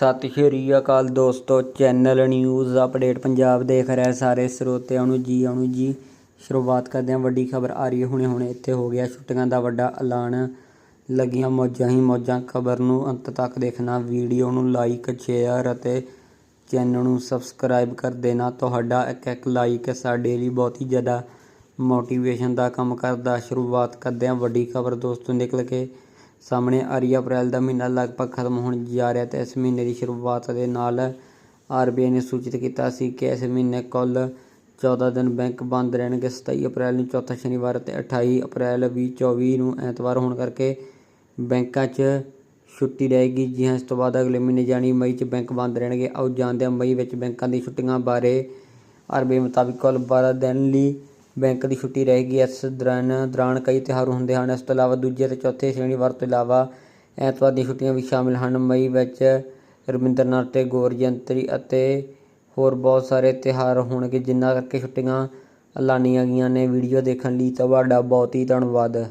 ਸਤਿ ਸ਼੍ਰੀ ਅਕਾਲ ਦੋਸਤੋ, channel news update Punjab ਦੇਖ ਰਹੇ ਸਾਰੇ ਸਰੋਤਿਆਂ ਨੂੰ ਜੀ, ਆਉਣ ਜੀ। ਸ਼ੁਰੂਆਤ ਕਰਦੇ ਹਾਂ, ਵੱਡੀ ਖਬਰ ਆ ਰਹੀ ਹੈ। ਹੁਣੇ ਹੁਣੇ ਇੱਥੇ ਹੋ ਗਿਆ ਛੁੱਟੀਆਂ ਦਾ ਵੱਡਾ ਐਲਾਨ। ਲੱਗੀਆਂ ਮੌਜਾਂ ਹੀ ਮੌਜਾਂ। ਖਬਰ ਨੂੰ ਅੰਤ ਤੱਕ ਦੇਖਣਾ, ਵੀਡੀਓ ਨੂੰ ਲਾਈਕ ਸ਼ੇਅਰ ਅਤੇ ਚੈਨਲ ਨੂੰ ਸਬਸਕ੍ਰਾਈਬ ਕਰ ਦੇਣਾ। ਤੁਹਾਡਾ ਇੱਕ ਇੱਕ ਲਾਈਕ ਸਾਡੇ ਲਈ ਬਹੁਤ ਹੀ ਜ਼ਿਆਦਾ ਮੋਟੀਵੇਸ਼ਨ ਦਾ ਕੰਮ ਕਰਦਾ। ਸ਼ੁਰੂਆਤ ਕਰਦੇ ਹਾਂ, ਵੱਡੀ ਖਬਰ ਦੋਸਤੋ ਨਿਕਲ ਕੇ। ਸਾਹਮਣੇ ਆ ਰਹੀ ਹੈ ਅਪ੍ਰੈਲ ਦਾ ਮਹੀਨਾ ਲਗਭਗ ਖਤਮ ਹੋਣ ਜਾ ਰਿਹਾ ਤੇ ਇਸ ਮਹੀਨੇ ਦੀ ਸ਼ੁਰੂਆਤ ਦੇ ਨਾਲ ਆਰਬੀਆਈ ਨੇ ਸੂਚਿਤ ਕੀਤਾ ਸੀ ਕਿ ਇਸ ਮਹੀਨੇ ਕੁੱਲ 14 ਦਿਨ ਬੈਂਕ ਬੰਦ ਰਹਿਣਗੇ। 27 ਅਪ੍ਰੈਲ ਨੂੰ ਚੌਥਾ ਸ਼ਨੀਵਾਰ ਤੇ 28 ਅਪ੍ਰੈਲ 2024 ਨੂੰ ਐਤਵਾਰ ਹੋਣ ਕਰਕੇ ਬੈਂਕਾਂ 'ਚ ਛੁੱਟੀ ਰਹੇਗੀ। ਜੀ ਹਾਂ, ਇਸ ਤੋਂ ਬਾਅਦ ਅਗਲੇ ਮਹੀਨੇ ਜਾਣੀ ਮਈ 'ਚ ਬੈਂਕ ਬੰਦ ਰਹਿਣਗੇ। ਆਓ ਜਾਣਦੇ ਹਾਂ ਮਈ ਵਿੱਚ ਬੈਂਕਾਂ ਦੀ ਛੁੱਟੀਆਂ ਬਾਰੇ। ਆਰਬੀਆਈ ਮੁਤਾਬਿਕ ਕੁੱਲ 12 ਦਿਨ ਲਈ ਬੈਂਕ ਦੀ ਛੁੱਟੀ ਰਹੇਗੀ ਇਸ ਦੌਰਾਨ ਦੌਰਾਨ ਕਈ ਤਿਉਹਾਰ ਹੁੰਦੇ ਹਨ। ਇਸ ਤੋਂ ਇਲਾਵਾ ਦੂਜੇ ਅਤੇ ਚੌਥੇ ਸ਼ਨੀਵਾਰ ਤੋਂ ਇਲਾਵਾ ਐਤਵਾਰ ਦੀਆਂ ਛੁੱਟੀਆਂ ਵੀ ਸ਼ਾਮਿਲ ਹਨ। ਮਈ ਵਿੱਚ ਰਵਿੰਦਰਨਾਥ ਟੈਗੋਰ ਜਯੰਤੀ ਅਤੇ ਹੋਰ ਬਹੁਤ ਸਾਰੇ ਤਿਉਹਾਰ ਹੋਣਗੇ, ਜਿਨ੍ਹਾਂ ਕਰਕੇ ਛੁੱਟੀਆਂ ਐਲਾਨੀਆਂ ਗਈਆਂ ਨੇ। ਵੀਡੀਓ ਦੇਖਣ ਲਈ ਤੁਹਾਡਾ ਬਹੁਤ ਹੀ ਧੰਨਵਾਦ।